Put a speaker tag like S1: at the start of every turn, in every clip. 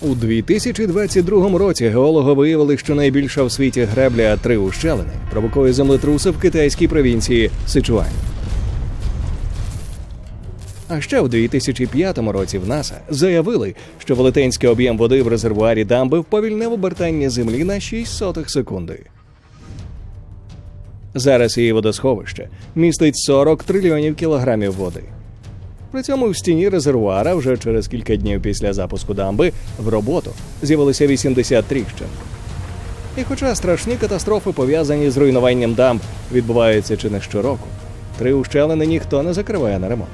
S1: У 2022 році геологи виявили, що найбільша в світі гребля три ущелини провокує землетруси в китайській провінції Сичуань. А ще у 2005 році в НАСА заявили, що велетенський об'єм води в резервуарі дамби вповільнив обертання землі на 6 сотих секунди. Зараз її водосховище містить 40 трильйонів кілограмів води. При цьому в стіні резервуара вже через кілька днів після запуску дамби в роботу з'явилося 80 тріщин. І хоча страшні катастрофи, пов'язані з руйнуванням дамб, відбуваються чи не щороку, три ущелини ніхто не закриває на ремонт.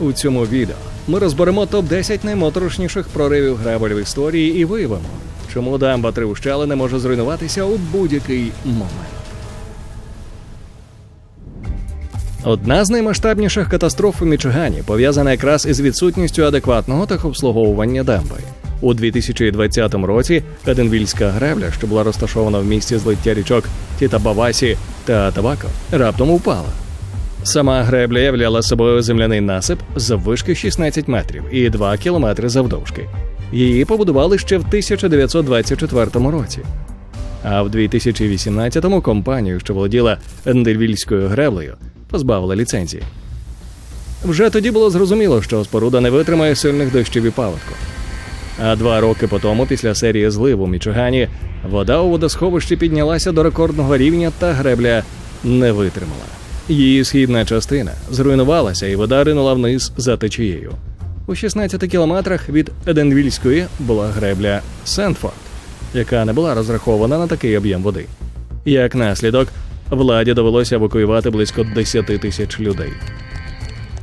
S1: У цьому відео ми розберемо топ-10 наймоторошніших проривів гребель в історії і виявимо, чому дамба три ущелини може зруйнуватися у будь-який момент. Одна з наймасштабніших катастроф у Мічигані пов'язана якраз із відсутністю адекватного техобслуговування дамби. У 2020 році Еденвільська гребля, що була розташована в місті злиття річок Тітабавасі та Табако, раптом упала. Сама гребля являла собою земляний насип заввишки 16 метрів і 2 кілометри завдовжки. Її побудували ще в 1924 році. А в 2018-му компанію, що володіла Ендельвільською греблею, позбавили ліцензії. Вже тоді було зрозуміло, що споруда не витримає сильних дощів і паводку. А два роки по тому, після серії злив у Мічигані, вода у водосховищі піднялася до рекордного рівня, та гребля не витримала. Її східна частина зруйнувалася, і вода ринула вниз за течією. У 16 кілометрах від Еденвільської була гребля Сентфорд, яка не була розрахована на такий об'єм води. Як наслідок, владі довелося евакуювати близько 10 тисяч людей.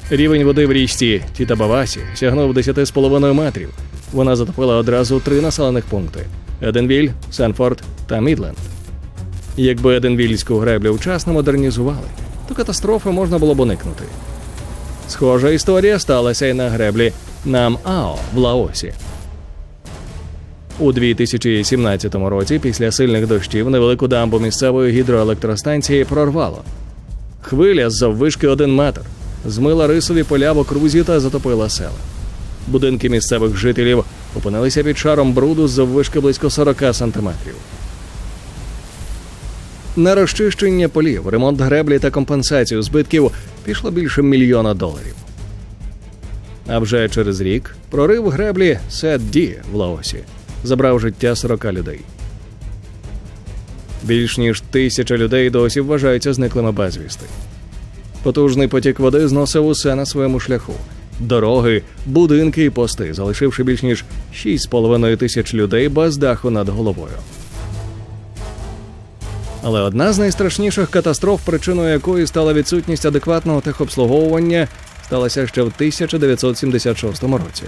S1: Рівень води в річці Тітабавасі сягнув 10,5 метрів. Вона затопила одразу три населених пункти: Еденвіль, Сенфорд та Мідленд. Якби Еденвільську греблю вчасно модернізували, то катастрофи можна було б уникнути. Схожа історія сталася і на греблі Нам-Ао в Лаосі. У 2017 році, після сильних дощів, невелику дамбу місцевої гідроелектростанції прорвало. Хвиля з заввишки один метр змила рисові поля в окрузі та затопила села. Будинки місцевих жителів опинилися під шаром бруду з заввишки близько 40 сантиметрів. На розчищення полів, ремонт греблі та компенсацію збитків пішло більше мільйона доларів. А вже через рік прорив греблі Сет Ді в Лаосі забрав життя 40 людей. Більш ніж тисяча людей досі вважаються зниклими безвісти. Потужний потік води зносив усе на своєму шляху: дороги, будинки і пости, залишивши більш ніж 6,5 тисяч людей без даху над головою. Але одна з найстрашніших катастроф, причиною якої стала відсутність адекватного техобслуговування, сталася ще в 1976 році.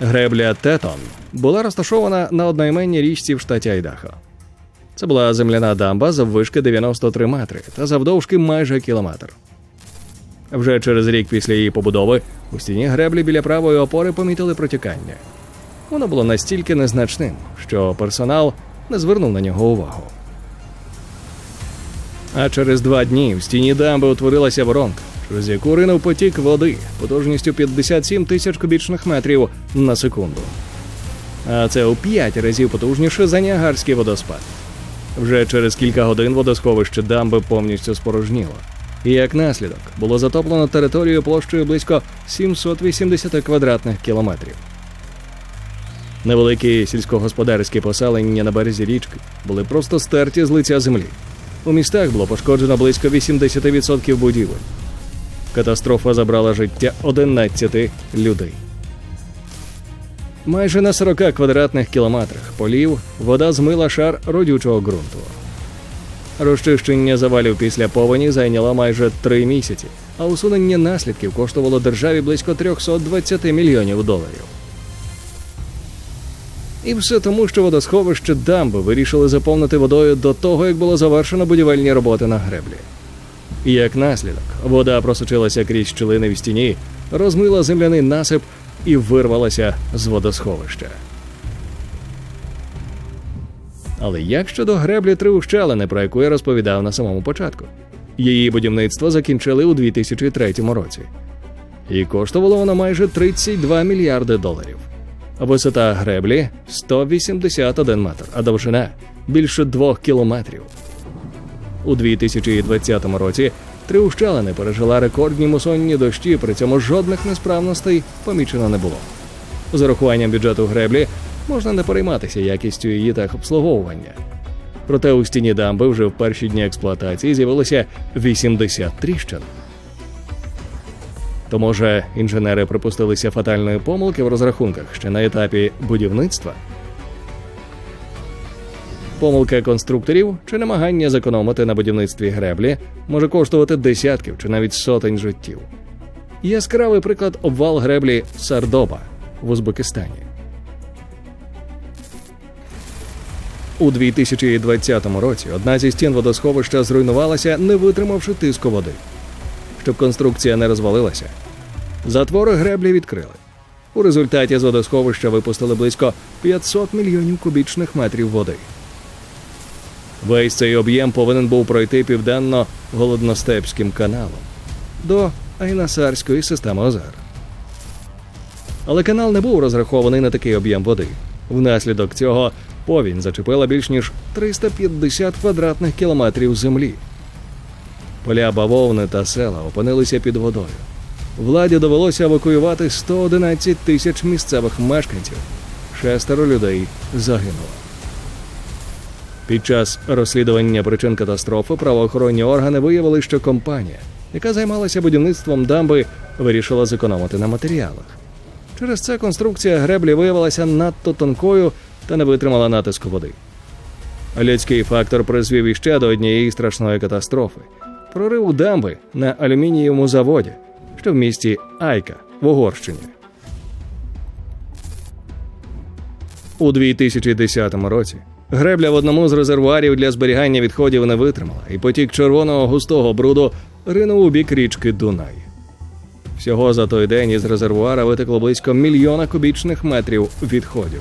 S1: Гребля Тетон була розташована на одноіменній річці в штаті Айдахо. Це була земляна дамба заввишки 93 метри та завдовжки майже кілометр. Вже через рік після її побудови у стіні греблі біля правої опори помітили протікання. Воно було настільки незначним, що персонал не звернув на нього увагу. А через два дні в стіні дамби утворилася воронка, через яку ринув потік води потужністю 57 тисяч кубічних метрів на секунду. А це у п'ять разів потужніше за Ніагарський водоспад. Вже через кілька годин водосховище дамби повністю спорожніло. І як наслідок було затоплено територію площею близько 780 квадратних кілометрів. Невеликі сільськогосподарські поселення на березі річки були просто стерті з лиця землі. У містах було пошкоджено близько 80% будівель. Катастрофа забрала життя 11 людей. Майже на 40 квадратних кілометрах полів вода змила шар родючого ґрунту. Розчищення завалів після повені зайняло майже три місяці, а усунення наслідків коштувало державі близько 320 мільйонів доларів. І все тому, що водосховище дамби вирішили заповнити водою до того, як було завершено будівельні роботи на греблі. Як наслідок, вода просочилася крізь щілини в стіні, розмила земляний насип і вирвалася з водосховища. Але як щодо греблі три ущелини, про яку я розповідав на самому початку? Її будівництво закінчили у 2003 році. І коштувало воно майже 32 мільярди доларів. Висота греблі 181 метр, а довжина більше 2 кілометрів. У 2020 році три ущелини пережила рекордні мусонні дощі, при цьому жодних несправностей помічено не було. З урахуванням бюджету греблі можна не перейматися якістю її техобслуговування. Проте у стіні дамби вже в перші дні експлуатації з'явилося 80 тріщин. То може інженери припустилися фатальної помилки в розрахунках ще на етапі будівництва? Помилка конструкторів чи намагання зекономити на будівництві греблі може коштувати десятків чи навіть сотень життів. Яскравий приклад обвал греблі Сардоба в Узбекистані. У 2020 році одна зі стін водосховища зруйнувалася, не витримавши тиску води. Щоб конструкція не розвалилася, затвори греблі відкрили. У результаті з водосховища випустили близько 500 мільйонів кубічних метрів води. Весь цей об'єм повинен був пройти південно-голодностепським каналом до Айнасарської системи озер. Але канал не був розрахований на такий об'єм води. Внаслідок цього повінь зачепила більш ніж 350 квадратних кілометрів землі. Поля бавовни та села опинилися під водою. Владі довелося евакуювати 111 тисяч місцевих мешканців. Шестеро людей загинуло. Під час розслідування причин катастрофи правоохоронні органи виявили, що компанія, яка займалася будівництвом дамби, вирішила зекономити на матеріалах. Через це конструкція греблі виявилася надто тонкою та не витримала натиску води. Людський фактор призвів іще до однієї страшної катастрофи прорив дамби на алюмінієвому заводі, що в місті Айка в Угорщині. У 2010 році гребля в одному з резервуарів для зберігання відходів не витримала, і потік червоного густого бруду ринув у бік річки Дунай. Всього за той день із резервуара витекло близько мільйона кубічних метрів відходів.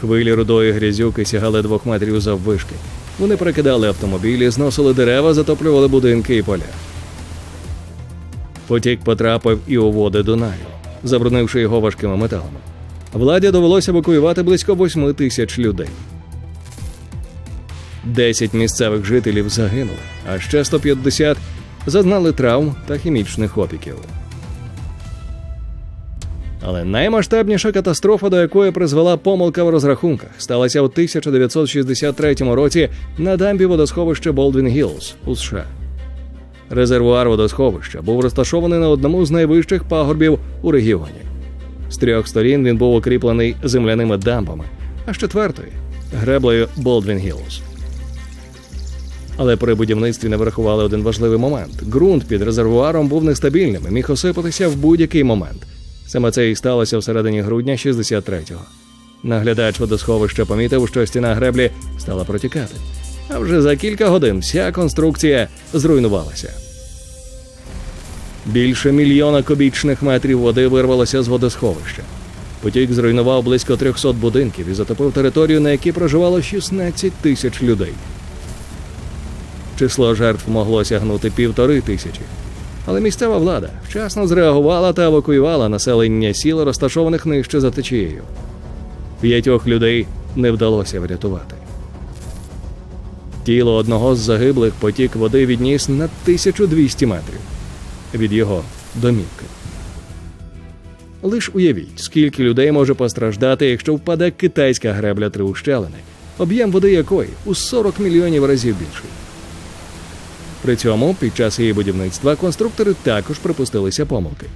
S1: Хвилі рудої грязюки сягали двох метрів заввишки. Вони перекидали автомобілі, зносили дерева, затоплювали будинки і поля. Потік потрапив і у води Дунаю, забруднивши його важкими металами. Владі довелося евакуювати близько 8 тисяч людей. Десять місцевих жителів загинули, а ще 150 зазнали травм та хімічних опіків. Але наймасштабніша катастрофа, до якої призвела помилка в розрахунках, сталася у 1963 році на дамбі водосховища Болдвін Гілз у США. Резервуар водосховища був розташований на одному з найвищих пагорбів у регіоні. З трьох сторін він був укріплений земляними дамбами, а з четвертої греблею Болдвін Гілз. Але при будівництві не врахували один важливий момент: ґрунт під резервуаром був нестабільним і міг осипатися в будь-який момент. Саме це і сталося в середині грудня 63-го. Наглядач водосховища помітив, що стіна греблі стала протікати. А вже за кілька годин вся конструкція зруйнувалася. Більше мільйона кубічних метрів води вирвалося з водосховища. Потік зруйнував близько 300 будинків і затопив територію, на якій проживало 16 тисяч людей. Число жертв могло сягнути півтори тисячі. Але місцева влада вчасно зреагувала та евакуювала населення сіл, розташованих нижче за течією. П'ятьох людей не вдалося врятувати. Тіло одного з загиблих потік води відніс на 1200 метрів від його домівки. Лиш уявіть, скільки людей може постраждати, якщо впаде китайська гребля три ущелини, об'єм води якої у 40 мільйонів разів більший. При цьому під час її будівництва конструктори також припустилися помилки.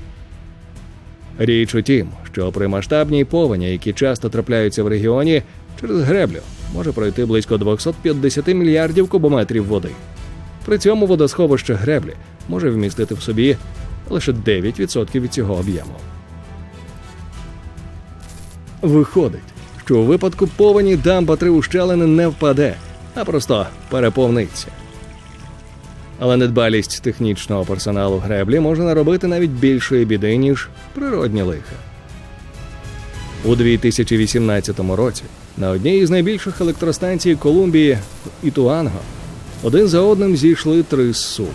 S1: Річ у тім, що при масштабній повені, які часто трапляються в регіоні, через греблю може пройти близько 250 мільярдів кубометрів води. При цьому водосховище греблі може вмістити в собі лише 9% від цього об'єму. Виходить, що у випадку повені дамба три ущелини не впаде, а просто переповниться. Але недбалість технічного персоналу греблі може наробити навіть більшої біди, ніж природні лиха. У 2018 році на одній із найбільших електростанцій Колумбії Ітуанго один за одним зійшли три зсуви.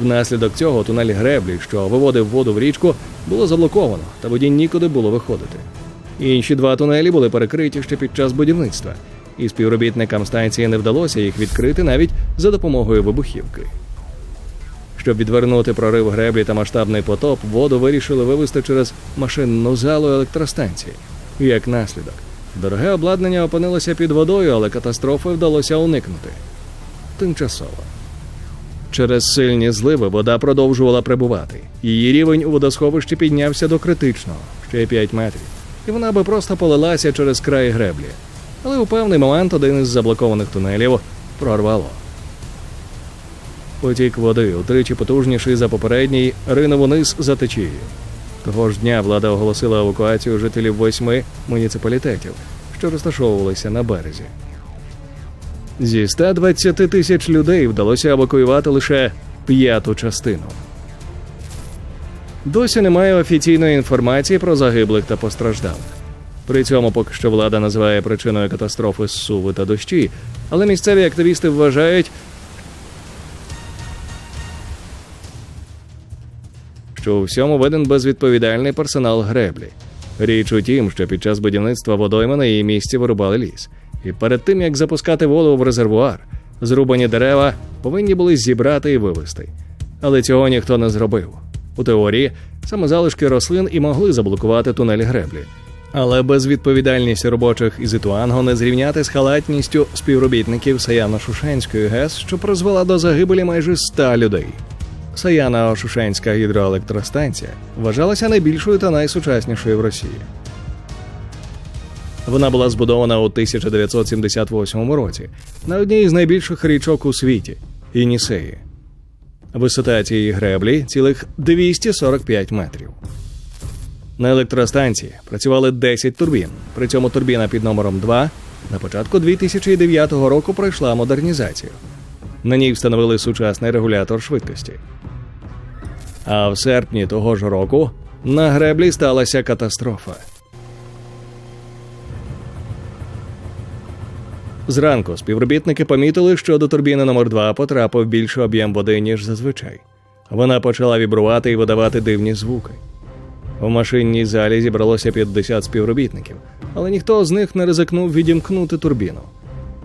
S1: Внаслідок цього тунель греблі, що виводив воду в річку, було заблоковано, та воді нікуди було виходити. Інші два тунелі були перекриті ще під час будівництва, і співробітникам станції не вдалося їх відкрити навіть за допомогою вибухівки. Щоб відвернути прорив греблі та масштабний потоп, воду вирішили вивести через машинну залу електростанції. Як наслідок, дороге обладнання опинилося під водою, але катастрофи вдалося уникнути. Тимчасово. Через сильні зливи вода продовжувала прибувати. Її рівень у водосховищі піднявся до критичного ще 5 метрів, і вона би просто полилася через край греблі. Але у певний момент один із заблокованих тунелів прорвало. Потік води, утричі потужніший за попередній, ринув униз за течією. Того ж дня влада оголосила евакуацію жителів восьми муніципалітетів, що розташовувалися на березі. Зі 120 тисяч людей вдалося евакуювати лише п'яту частину. Досі немає офіційної інформації про загиблих та постраждалих. При цьому поки що влада називає причиною катастрофи суви та дощі, але місцеві активісти вважають, що у всьому виден безвідповідальний персонал греблі. Річ у тім, що під час будівництва водойми на її місці вирубали ліс. І перед тим як запускати воду в резервуар, зрубані дерева повинні були зібрати і вивезти. Але цього ніхто не зробив. У теорії саме залишки рослин і могли заблокувати тунель греблі. Але безвідповідальність робочих із Ітуанго не зрівняти з халатністю співробітників Саяно-Шушенської ГЕС, що призвела до загибелі майже ста людей. Саяна-Ошушенська гідроелектростанція вважалася найбільшою та найсучаснішою в Росії. Вона була збудована у 1978 році на одній з найбільших річок у світі Інісеї. Висота цієї греблі цілих 245 метрів. На електростанції працювали 10 турбін. При цьому турбіна під номером 2 на початку 2009 року пройшла модернізацію. На ній встановили сучасний регулятор швидкості. А в серпні того ж року на греблі сталася катастрофа. Зранку співробітники помітили, що до турбіни номер 2 потрапив більший об'єм води, ніж зазвичай. Вона почала вібрувати і видавати дивні звуки. У машинній залі зібралося 50 співробітників, але ніхто з них не ризикнув відімкнути турбіну.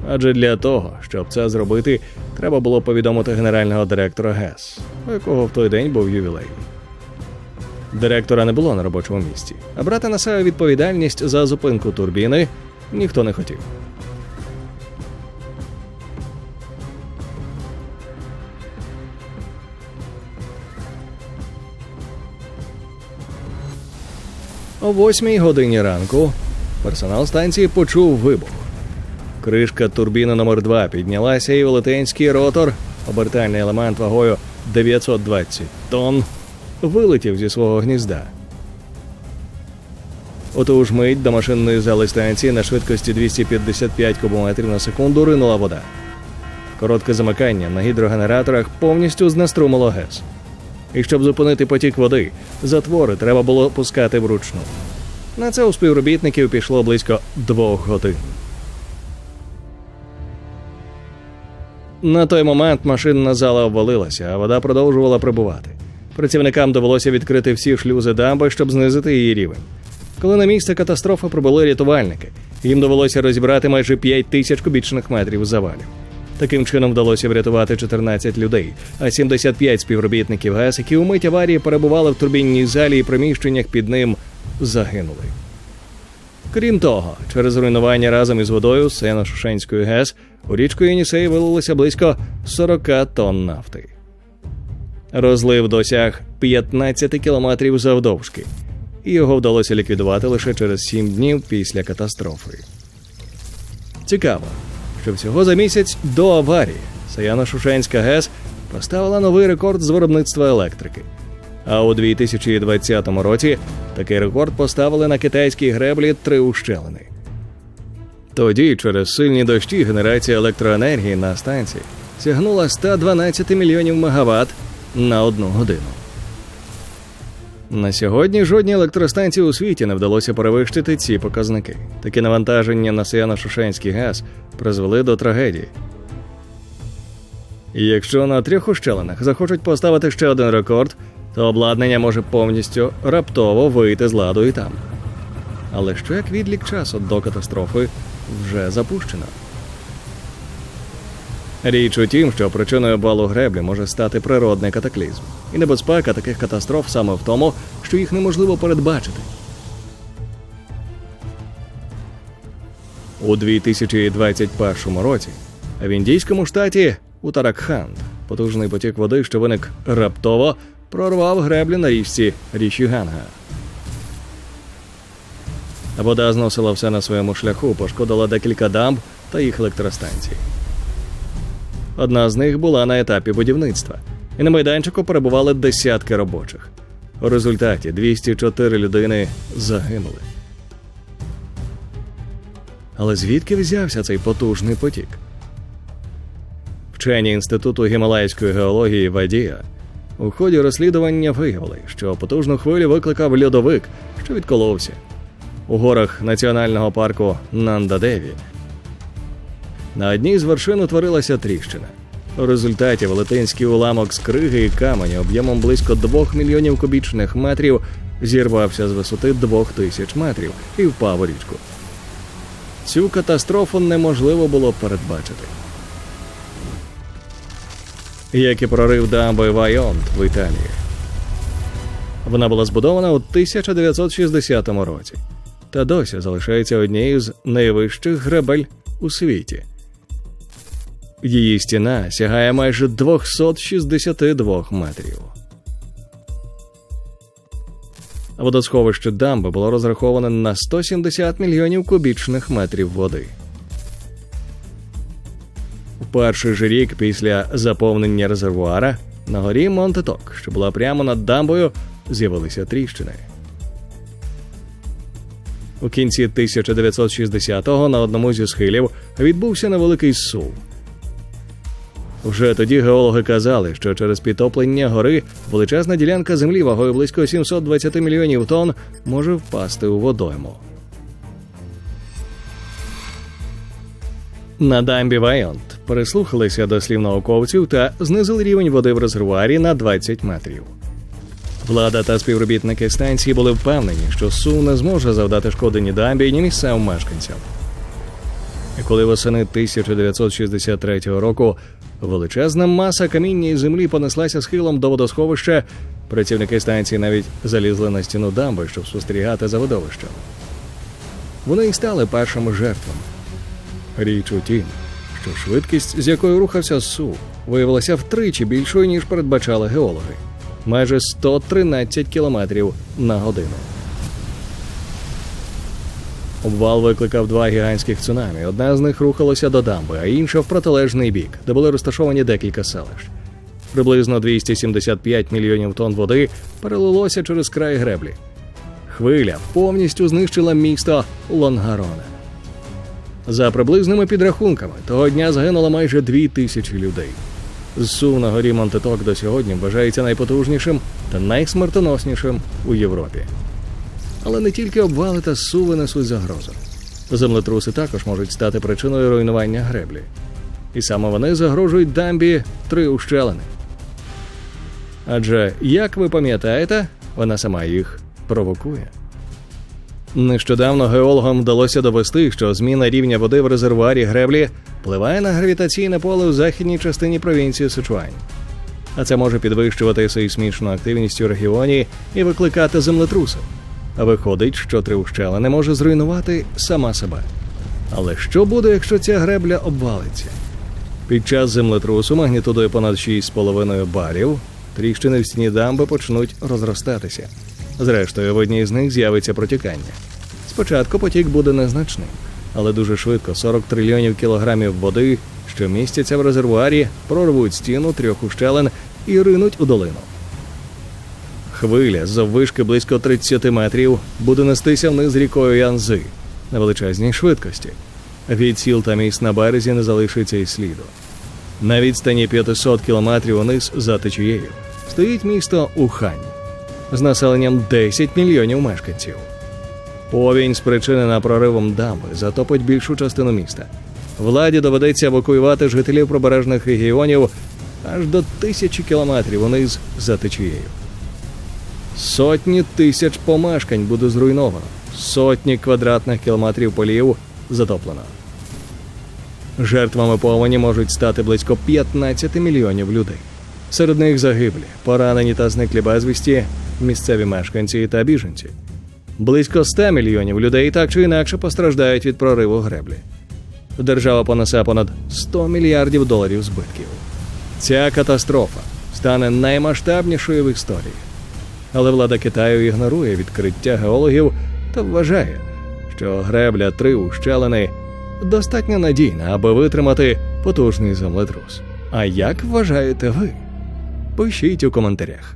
S1: Адже для того, щоб це зробити, треба було повідомити генерального директора ГЕС, у якого в той день був ювілей. Директора не було на робочому місці, а брати на себе відповідальність за зупинку турбіни ніхто не хотів. О восьмій годині ранку персонал станції почув вибух. Кришка турбіни номер 2 піднялася, і велетенський ротор, обертальний елемент вагою 920 тонн, вилетів зі свого гнізда. У ту ж мить до машинної зали станції на швидкості 255 кубометрів на секунду ринула вода. Коротке замикання на гідрогенераторах повністю знеструмило ГЕС. І щоб зупинити потік води, затвори треба було пускати вручну. На це у співробітників пішло близько двох годин. На той момент машинна зала обвалилася, а вода продовжувала прибувати. Працівникам довелося відкрити всі шлюзи дамби, щоб знизити її рівень. Коли на місце катастрофи прибули рятувальники, їм довелося розібрати майже 5 тисяч кубічних метрів завалів. Таким чином вдалося врятувати 14 людей, а 75 співробітників ГЕС, які у мить аварії перебували в турбінній залі і приміщеннях під ним, загинули. Крім того, через руйнування разом із водою з Сено-Шушенської ГЕС у річку Єнісей вилилося близько 40 тонн нафти. Розлив досяг 15 кілометрів завдовжки, і його вдалося ліквідувати лише через 7 днів після катастрофи. Цікаво, що всього за місяць до аварії Саяно-Шушенська ГЕС поставила новий рекорд з виробництва електрики. А у 2020 році такий рекорд поставили на китайській греблі три ущелини. Тоді, через сильні дощі, генерація електроенергії на станції сягнула 112 мільйонів мегаватт на одну годину. На сьогодні жодній електростанції у світі не вдалося перевищити ці показники. Такі навантаження на Саяно-Шушенський газ призвели до трагедії. І якщо на трьох ущелинах захочуть поставити ще один рекорд, то обладнання може повністю раптово вийти з ладу і там. Але що як відлік часу до катастрофи вже запущено? Річ у тім, що причиною балу греблі може стати природний катаклізм, і небезпека таких катастроф саме в тому, що їх неможливо передбачити. У 2021 році в індійському штаті Утаракханд потужний потік води, що виник раптово, прорвав греблі на річці річі Ганга. Вода зносила все на своєму шляху, пошкодила декілька дамб та їх електростанцій. Одна з них була на етапі будівництва, і на майданчику перебували десятки робочих. У результаті 204 людини загинули. Але звідки взявся цей потужний потік? Вчені Інституту гімалайської геології Вадія у ході розслідування виявили, що потужну хвилю викликав льодовик, що відколовся. У горах національного парку Нандадеві на одній з вершин утворилася тріщина. У результаті велетенський уламок з криги і каменю об'ємом близько 2 мільйонів кубічних метрів зірвався з висоти 2000 метрів і впав у річку. Цю катастрофу неможливо було передбачити. Як і прорив дамби Вайонт в Італії. Вона була збудована у 1960 році та досі залишається однією з найвищих гребель у світі. Її стіна сягає майже 262 метрів. Водосховище дамби було розраховане на 170 мільйонів кубічних метрів води. Перший же рік після заповнення резервуара на горі Монтеток, що була прямо над дамбою, з'явилися тріщини. У кінці 1960-го на одному зі схилів відбувся невеликий сув. Вже тоді геологи казали, що через підтоплення гори величезна ділянка землі вагою близько 720 мільйонів тонн може впасти у водойму. На дамбі Вайонт прислухалися до слів науковців та знизили рівень води в резервуарі на 20 метрів. Влада та співробітники станції були впевнені, що сув не зможе завдати шкоди ні дамбі, ні місцевим мешканцям. Коли восени 1963 року величезна маса каміння і землі понеслася схилом до водосховища, працівники станції навіть залізли на стіну дамби, щоб спостерігати за видовищем. Вони й стали першими жертвами. Річ у тім, що швидкість, з якою рухався сув, виявилася втричі більшою, ніж передбачали геологи майже 113 кілометрів на годину. Обвал викликав два гігантських цунамі. Одна з них рухалася до дамби, а інша в протилежний бік, де були розташовані декілька селищ. Приблизно 275 мільйонів тонн води перелилося через край греблі. Хвиля повністю знищила місто Лонгарона. За приблизними підрахунками, того дня загинуло майже дві тисячі людей. Зсув на горі Монтеток до сьогодні вважається найпотужнішим та найсмертоноснішим у Європі. Але не тільки обвали та суви несуть загрозу. Землетруси також можуть стати причиною руйнування греблі. І саме вони загрожують дамбі три ущелини. Адже, як ви пам'ятаєте, вона сама їх провокує. Нещодавно геологам вдалося довести, що зміна рівня води в резервуарі греблі впливає на гравітаційне поле у західній частині провінції Сичуань. А це може підвищувати сейсмічну активність у регіоні і викликати землетруси. Виходить, що три ущелини може зруйнувати сама себе. Але що буде, якщо ця гребля обвалиться? Під час землетрусу магнітудою понад 6,5 барів тріщини в стіні дамби почнуть розростатися. Зрештою, в одній з них з'явиться протікання. Спочатку потік буде незначним, але дуже швидко 40 трильйонів кілограмів води, що містяться в резервуарі, прорвуть стіну трьох ущелин і ринуть у долину. Хвиля заввишки близько 30 метрів буде нестися вниз рікою Янзи на величезній швидкості. Від сіл та місць на березі не залишиться і сліду. На відстані 500 кілометрів униз за течією стоїть місто Ухань з населенням 10 мільйонів мешканців. Повінь, спричинена проривом дамби, затопить більшу частину міста. Владі доведеться евакуювати жителів прибережних регіонів аж до тисячі кілометрів униз за течією. Сотні тисяч помешкань буде зруйновано, сотні квадратних кілометрів полів затоплено. Жертвами повені можуть стати близько 15 мільйонів людей. Серед них загиблі, поранені та зниклі безвісті, місцеві мешканці та біженці. Близько 100 мільйонів людей так чи інакше постраждають від прориву греблі. Держава понесе понад 100 мільярдів доларів збитків. Ця катастрофа стане наймасштабнішою в історії. Але влада Китаю ігнорує відкриття геологів та вважає, що гребля три ущелини достатньо надійна, аби витримати потужний землетрус. А як вважаєте ви? Пишіть у коментарях.